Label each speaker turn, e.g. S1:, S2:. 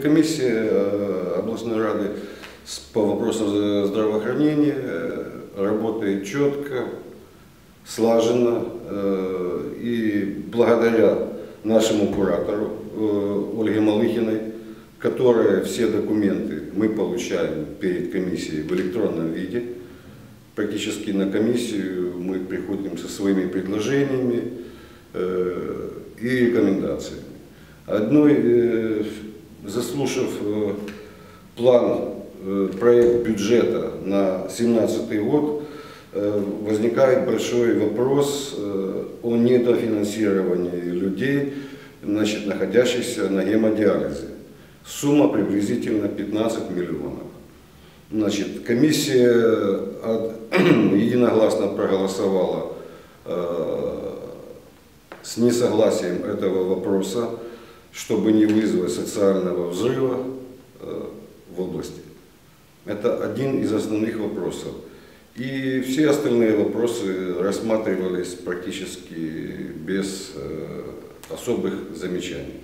S1: Комиссия э, областной рады по вопросам здравоохранения э, работает четко, слаженно. э, И благодаря нашему куратору Ольге Малыхиной, которая все документы мы получаем перед комиссией в электронном виде, практически на комиссию мы приходим со своими предложениями и рекомендациями. Одной, заслушав э, план, э, проект бюджета на 2017 год, э, возникает большой вопрос о недофинансировании людей, значит, находящихся на гемодиализе. Сумма приблизительно 15 миллионов. Значит, комиссия единогласно проголосовала с несогласием этого вопроса, чтобы не вызвать социального взрыва э, в области. Это один из основных вопросов. И все остальные вопросы рассматривались практически без э, особых замечаний.